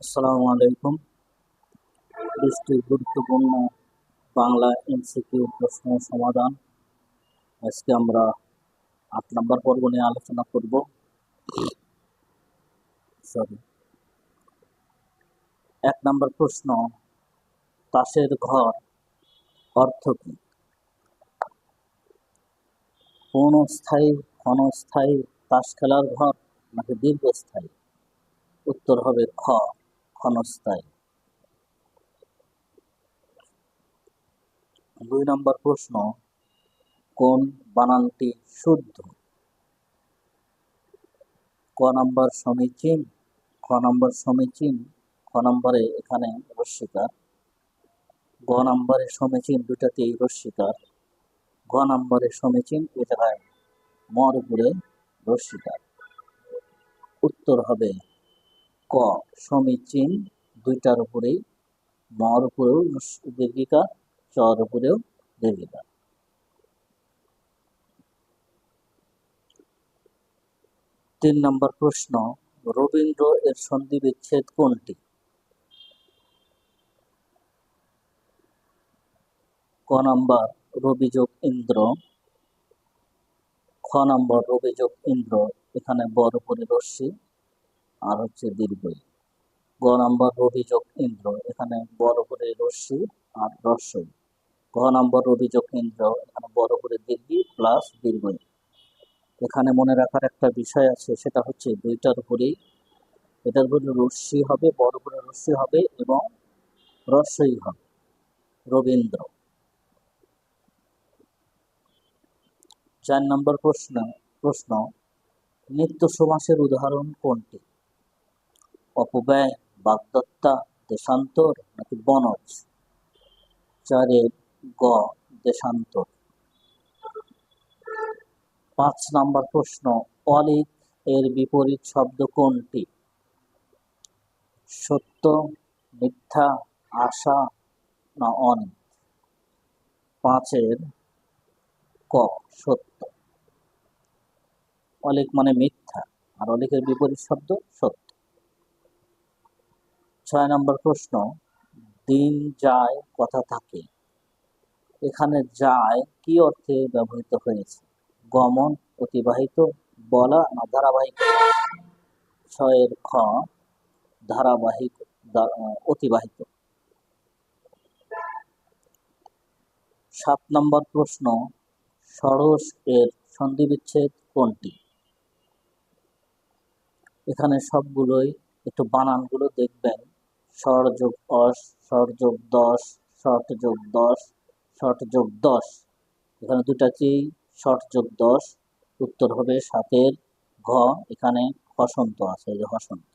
আসসালামু আলাইকুম। বিশটি গুরুত্বপূর্ণ বাংলা এমসিকিউ প্রশ্নের সমাধান। আজকে আমরা আট নম্বর পর্ব নিয়ে আলোচনা করব। সরি এক নম্বর প্রশ্ন, তাসের ঘর অর্থ কি? পূর্ণস্থায়ী ক্ষণস্থায়ী তাস খেলার ঘর নাকি দীর্ঘস্থায়ী? উত্তর হবে খ। ক্ষণস্থায়ী। দুই নম্বর প্রশ্ন, কোন বানানটি শুদ্ধ? ক নম্বর সমীচীন, খ নম্বর সমীচীন, খ নম্বরে এখানে রস্বীকার গ নম্বরে সমীচীন দুটাতেই রস্বীকার গ নম্বরে সমীচীন এ জায়গায় মর উপরে রস্বীকার উত্তর হবে ক, সমীচীন, দুইটার উপরেই, মর উপরেও দীর্ঘিকা, চর উপরেও দীর্ঘিকা। তিন নম্বর প্রশ্ন, রবীন্দ্র এর সন্ধি বিচ্ছেদ কোনটি? ক নম্বর, রবিযোগ ইন্দ্র। খ নম্বর, রবিযোগ ইন্দ্র, এখানে বড় উপরে রশ্মি। আর হচ্ছে দীর্ঘই গ নম্বর অভিযোগ ইন্দ্র, এখানে বড় করে রশ্মি আর রস্যই ঘ নম্বর অভিযোগ ইন্দ্র, এখানে বড় করে দীর্ঘি প্লাস দীর্ঘই এখানে মনে রাখার একটা বিষয় আছে, সেটা হচ্ছে দুইটার উপরেই। এটার উপরে রশ্মি হবে, বড় করে রশ্মি হবে এবং রস্যই হবে। রবীন্দ্র। চার নম্বর প্রশ্ন প্রশ্ন, নিত্য সমাসের উদাহরণ কোনটি? অপব্যয়, বাগদত্তা, দেশান্তর নাকি বনজ? চারের গ, দেশান্তর। পাঁচ নাম্বার প্রশ্ন, অলিক এর বিপরীত শব্দ কোনটি? সত্য, মিথ্যা, আশা না অনিত? পাঁচের ক, সত্য। অলিক মানে মিথ্যা, আর অলিকের বিপরীত শব্দ সত্য। ছয় নম্বর প্রশ্ন, দিন যায়, কথা থাকে। এখানে যায় কি অর্থে ব্যবহৃত হয়েছে? গমন, অতিবাহিত, বলা না ধারাবাহিক? ছয়ের খ, ধারাবাহিক অতিবাহিত। সাত নম্বর প্রশ্ন ষড়স এর সন্ধিবিচ্ছেদ কোনটি? এখানে সবগুলোই একটু বানানগুলো দেখবেন। স্বর যোগ অস স্বর যোগ দশ শর্ট যোগ দশ শর্ট যোগ দশ। এখানে দুটাকেই শর্ট যোগ দশ, উত্তর হবে সাতের ঘ, এখানে হসন্ত আছে যে হসন্ত।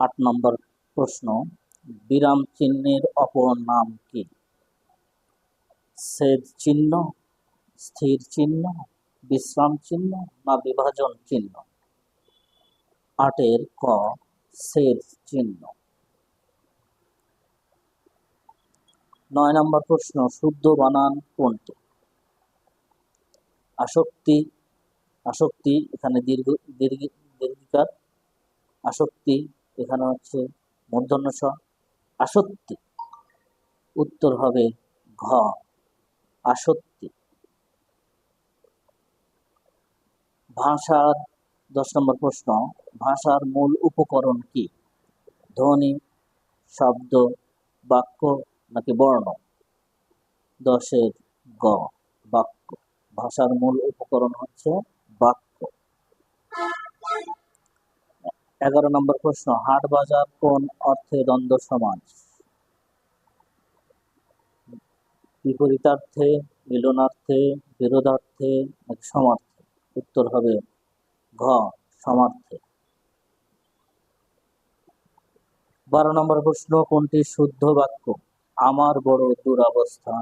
আট নম্বর প্রশ্ন, বিরাম চিহ্নের অপর নাম কি? সেদ চিহ্ন, স্থির চিহ্ন, বিশ্রাম চিহ্ন, না বিভাজন চিহ্ন? আটের ক সেদ চিহ্ন। নয় নম্বর প্রশ্ন, শুদ্ধ বানান কোনটি? আসক্তি আসক্তি এখানে দীর্ঘ দীর্ঘ, দীর্ঘিকার। আসক্তি এখানে হচ্ছে মূর্ধন্য স আসক্তি, উত্তর হবে ঘ। আসক্তি। ভাষার দশ নম্বর প্রশ্ন, ভাষার মূল উপকরণ কি? ধ্বনি, শব্দ, বাক্য নাকি বর্ণ? দশের গ, বাক্য। ভাষার মূল উপকরণ হচ্ছে বাক্য। এগারো নম্বর প্রশ্ন, হাট বাজার কোন অর্থে দ্বন্দ্ব সমাজ বিপরীতার্থে, মিলনার্থে, বিরোধার্থে সমার্থে? উত্তর হবে ঘ, সমার্থে। বারো নম্বর প্রশ্ন, কোনটি শুদ্ধ বাক্য? আমার বড় দুরবস্থা,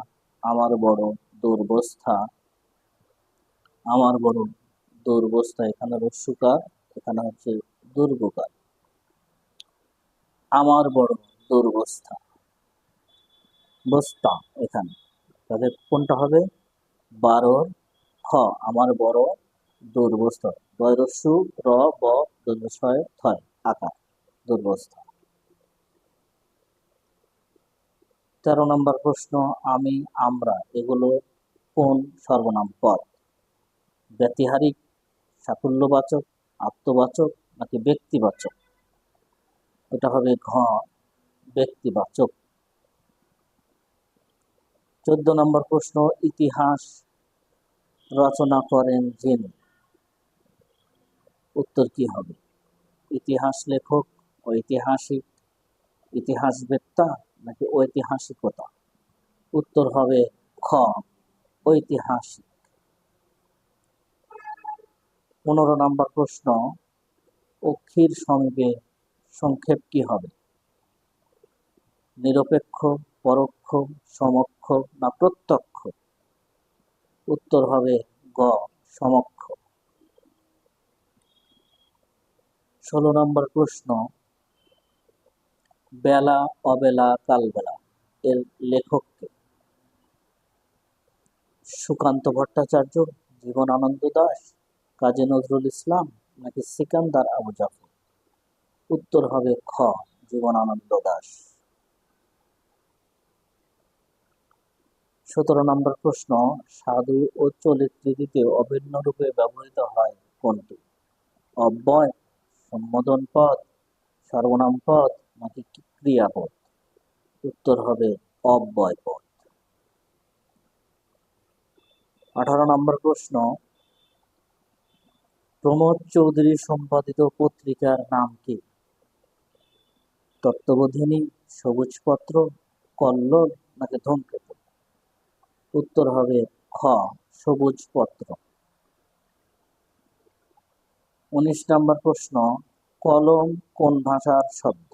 আমার বড় দুর্বস্থা। আমার বড় দুর্বস্থা, এখানে রস্যুকার এখানে হচ্ছে দুর্গকার। আমার বড় দুর্বস্থা। বস্তা এখানে। তাহলে কোনটা হবে? বারোর খ আমার বড় দুর্বস্থা। বয়রস্যু র, ব দুর্বস্বয় থয়, আকার, দুর্বস্থা। তেরো নম্বর প্রশ্ন, আমি, আমরা, এগুলো কোন সর্বনাম পদ? ব্যতিহারিক, সাফল্যবাচক, আত্মবাচক নাকি ব্যক্তিবাচক? এটা হবে ঘ, ব্যক্তিবাচক। চোদ্দ নম্বর প্রশ্ন, ইতিহাস রচনা করেন যিনি? উত্তর কি হবে? ইতিহাস লেখক ঐতিহাসিক, ইতিহাসবেত্তা নাকি ঐতিহাসিকতা? উত্তর হবে খ, ঐতিহাসিক। পনেরো নম্বর প্রশ্ন, অক্ষীর সঙ্গে সংক্ষেপ কি হবে? নিরপেক্ষ, পরোক্ষ, সমক্ষ না প্রত্যক্ষ? উত্তর হবে গ, সমক্ষ। ষোলো নম্বর প্রশ্ন। বেলা, অবেলা, কালবেলা এর লেখককে সুকান্ত ভট্টাচার্য, জীবনানন্দ দাস, কাজী নজরুল ইসলাম নাকি সিকান্দার আবু জাফর? উত্তর হবে খ, জীবনানন্দ দাস। সতেরো নম্বর প্রশ্ন, সাধু ও চলিত্রিতে অভিন্ন রূপে ব্যবহৃত হয় কোনটি? অব্যয় সম্বোধন পদ সর্বনাম পদ নাকি ক্রিয়া ক্রিয়াপদ উত্তর হবে অব্যয় পদ আঠারো নম্বর প্রশ্ন, প্রমোদ চৌধুরী সম্পাদিত পত্রিকার নাম কি? তত্ত্ববোধিনী, সবুজপত্র, কল্লোল, নাকি ধূমকেতু? উত্তর হবে খ সবুজ পত্র উনিশ নম্বর প্রশ্ন, কলম কোন ভাষার শব্দ?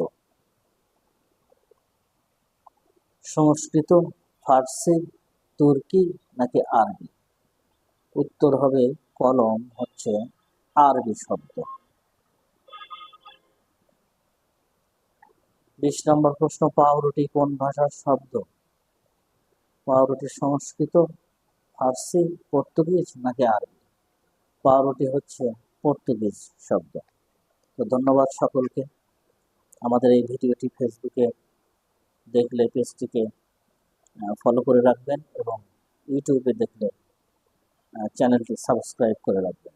সংস্কৃত, ফার্সি, তুর্কি নাকি আরবি? উত্তর হবে কলম, হচ্ছে আরবি শব্দ। বিশ নম্বর প্রশ্ন, পাউরুটি কোন ভাষার শব্দ? পাউরুটি সংস্কৃত, ফার্সি, পর্তুগিজ নাকি আরবি? পাউরুটি হচ্ছে পর্তুগিজ শব্দ। তো ধন্যবাদ সকলকে। আমাদের এই ভিডিওটি ফেসবুকে দেখলে, পেজটিকে ফলো করে রাখবেন এবং ইউটিউবে দেখলে চ্যানেলটি সাবস্ক্রাইব করে রাখবেন।